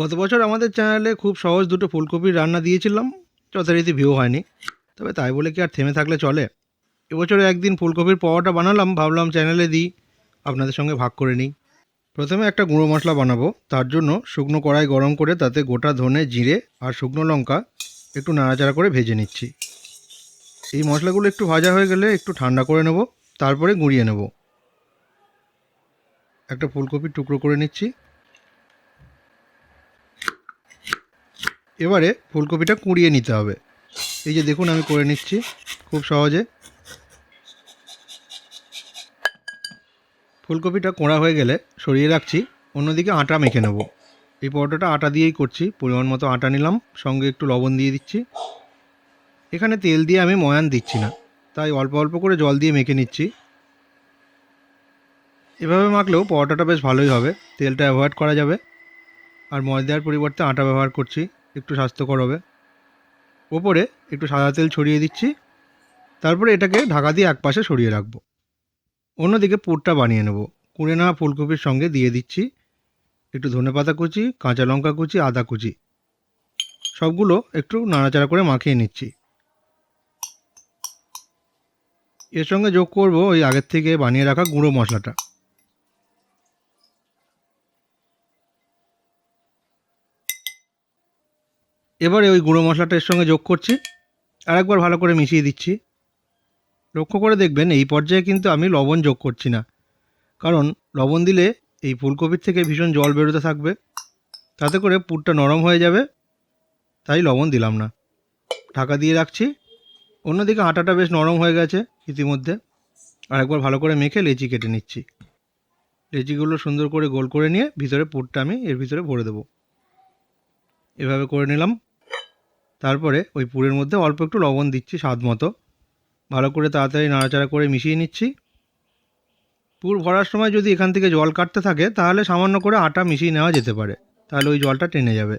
গত বছর আমাদের চ্যানেলে খুব সহজ দুটো ফুলকপির রান্না দিয়েছিলাম, যথারীতি ভিউ হয়নি। তবে তাই বলে কি আর থেমে থাকলে চলে? এবছরে একদিন ফুলকপির পাওয়াটা বানালাম, ভাবলাম চ্যানেলে দিই, আপনাদের সঙ্গে ভাগ করে নিই। প্রথমে একটা গুঁড়ো মশলা বানাবো, তার জন্য শুকনো কড়াই গরম করে তাতে গোটা ধনে, জিরে আর শুকনো লঙ্কা একটু নাড়াচাড়া করে ভেজে নিচ্ছি। এই মশলাগুলো একটু ভাজা হয়ে গেলে একটু ঠান্ডা করে নেব, তারপরে গুঁড়িয়ে নেব। একটা ফুলকপির টুকরো করে নিচ্ছি। এবারে ফুলকপিটা কুড়িয়ে নিতে হবে। এই যে দেখুন, আমি করে নিচ্ছি খুব সহজে। ফুলকপিটা কোঁড়া হয়ে গেলে সরিয়ে রাখছি, অন্যদিকে আটা মেখে নেব। এই পরোটাটা আটা দিয়েই করছি, পরিমাণ মতো আটা নিলাম, সঙ্গে একটু লবণ দিয়ে দিচ্ছি। এখানে তেল দিয়ে আমি ময়ান দিচ্ছি না, তাই অল্প অল্প করে জল দিয়ে মেখে নিচ্ছি। এভাবে মাখলেও পরোটাটা বেশ ভালোই হবে, তেলটা অ্যাভয়েড করা যাবে। আর ময়দার পরিবর্তে আটা ব্যবহার করছি। একটু স্বাস্থ্যকর হবে। ওপরে একটু সাদা তেল ছড়িয়ে দিচ্ছি। তারপরে এটাকে ঢাকা দিয়ে একপাশে সরিয়ে রাখব। অন্যদিকে পুরটা বানিয়ে নেব। কুড়ে নেওয়া ফুলকপির সঙ্গে দিয়ে দিচ্ছি একটু ধনেপাতা কুচি, কাঁচা লঙ্কা কুচি, আদা কুচি। সবগুলো একটু নাড়াচাড়া করে মাখিয়ে নিচ্ছি। এর সঙ্গে যোগ করব ওই আগের থেকে বানিয়ে রাখা গুঁড়ো মশলাটা। এবারে ওই গুঁড়ো মশলাটা এর সঙ্গে যোগ করছি আর একবার ভালো করে মিশিয়ে দিচ্ছি। লক্ষ্য করে দেখবেন এই পর্যায়ে কিন্তু আমি লবণ যোগ করছি না, কারণ লবণ দিলে এই ফুলকপির থেকে ভীষণ জল বেরোতে থাকবে, তাতে করে পুরটা নরম হয়ে যাবে, তাই লবণ দিলাম না। ঢাকা দিয়ে রাখছি, অন্যদিকে আটাটা বেশ নরম হয়ে গেছে ইতিমধ্যে আর একবার ভালো করে মেখে লেচি কেটে নিচ্ছি। লেচিগুলো সুন্দর করে গোল করে নিয়ে ভিতরে পুরটা আমি এর ভিতরে ভরে দেবো। এভাবে করে নিলাম তারপরে ওই পুরের মধ্যে অল্প একটু লবণ দিচ্ছি স্বাদ মতো। ভালো করে তাড়াতাড়ি নাড়াচাড়া করে মিশিয়ে নিচ্ছি। পুর ভরার সময় যদি এখান থেকে জল কাটতে থাকে, তাহলে সামান্য করে আটা মিশিয়ে নেওয়া যেতে পারে। তাহলে ওই জলটা টেনে যাবে।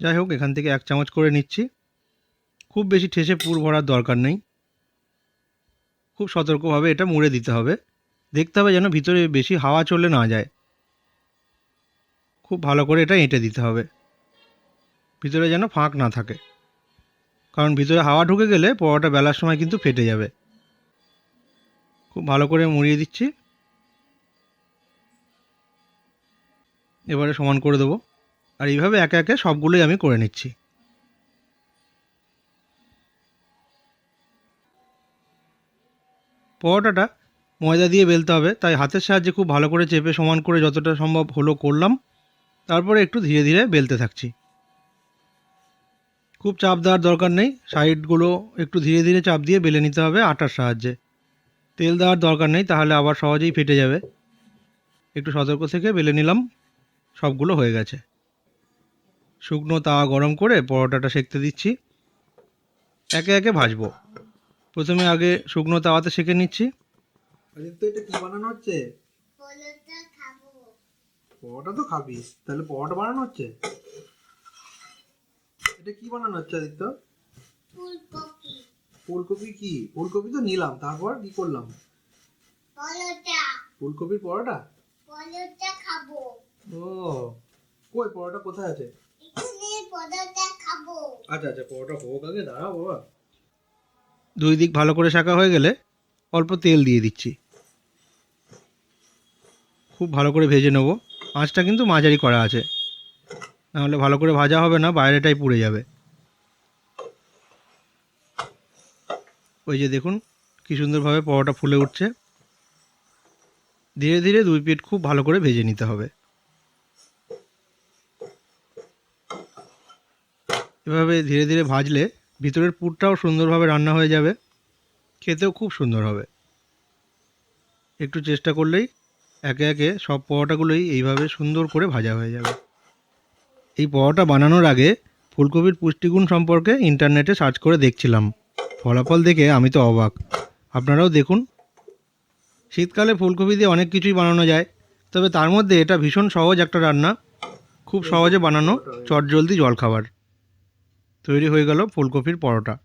যাই হোক, এখান থেকে এক চামচ করে নিচ্ছি। খুব বেশি ঠেসে পুর ভরার দরকার নেই। খুব সতর্কভাবে এটা মুড়ে দিতে হবে। দেখতে হবে যেন ভিতরে বেশি হাওয়া চলে না যায়। খুব ভালো করে এটা এঁটে দিতে হবে। ভিতরে যেন ফাঁক না থাকে। কারণ ভিতরে হাওয়া ঢুকে গেলে পরোটা বেলার সময় কিন্তু ফেটে যাবে। খুব ভালো করে মুড়িয়ে দিচ্ছি। এবারে সমান করে দেবো। আর এইভাবে একে একে সবগুলোই আমি করে নিচ্ছি। পরোটাটা ময়দা দিয়ে বেলতে হবে, তাই হাতের সাহায্যে খুব ভালো করে চেপে সমান করে যতটা সম্ভব হলো করলাম। তারপরে একটু ধীরে ধীরে বেলতে থাকছি। খুব চাপ দেওয়ার দরকার নেই। সাইডগুলো একটু ধীরে ধীরে চাপ দিয়ে বেলে নিতে হবে আটার সাহায্যে। তেল দেওয়ার দরকার নেই তাহলে আবার সহজেই ফেটে যাবে। একটু সতর্ক থেকে বেলে নিলাম সবগুলো হয়ে গেছে। শুকনো তাওয়া গরম করে পরোটাটা সেঁকতে দিচ্ছি। একে একে ভাজবো। প্রথমে আগে শুকনো তাওয়াতে সেঁকে নিচ্ছি। আদিত্য এটা কি বানানো হচ্ছে? পরোটা পরোটা তো খাবি তাহলে পরোটা বানানো হচ্ছে? এটা কি বানানো হচ্ছে আদিত্য? ফুলকপি। ফুলকপি কি? ফুলকপি তো নিলাম তারপর কি করলাম? পরোটা। ফুলকপির পরোটা? পরোটা খাব। ও কই পরোটা কোথায় আছে? এখানে পরোটা খাব। আচ্ছা আচ্ছা পরোটা হোক আগে দাঁড়াও বাবা। দুই দিক ভালো করে শাঁকা হয়ে গেলে অল্প তেল দিয়ে দিচ্ছি। খুব ভালো করে ভেজে নেব। আঁচটা কিন্তু মাঝারি করা আছে। নাহলে ভালো করে ভাজা হবে না, বাইরেটাই পুড়ে যাবে। ওই যে দেখুন, কি সুন্দরভাবে পরোটা ফুলে উঠছে। ধীরে ধীরে দুই প্লেট খুব ভালো করে ভেজে নিতে হবে। এভাবে ধীরে ধীরে ভাজলে ভিতরের পুরটাও সুন্দরভাবে রান্না হয়ে যাবে, খেতেও খুব সুন্দর হবে। একটু চেষ্টা করলেই একে একে সব পরোটাগুলোই এইভাবে সুন্দর করে ভাজা হয়ে যাবে। এই পরোটা বানানোর আগে ফুলকপির পুষ্টিগুণ সম্পর্কে ইন্টারনেটে সার্চ করে দেখছিলাম। ফলাফল দেখে আমি তো অবাক। আপনারাও দেখুন। শীতকালে ফুলকপি দিয়ে অনেক কিছুই বানানো যায়, তবে তার মধ্যে এটা ভীষণ সহজ একটা রান্না। খুব সহজে বানানো চটজলদি জলখাবার। তৈরি হয়ে গেল ফুলকপির পরোটা।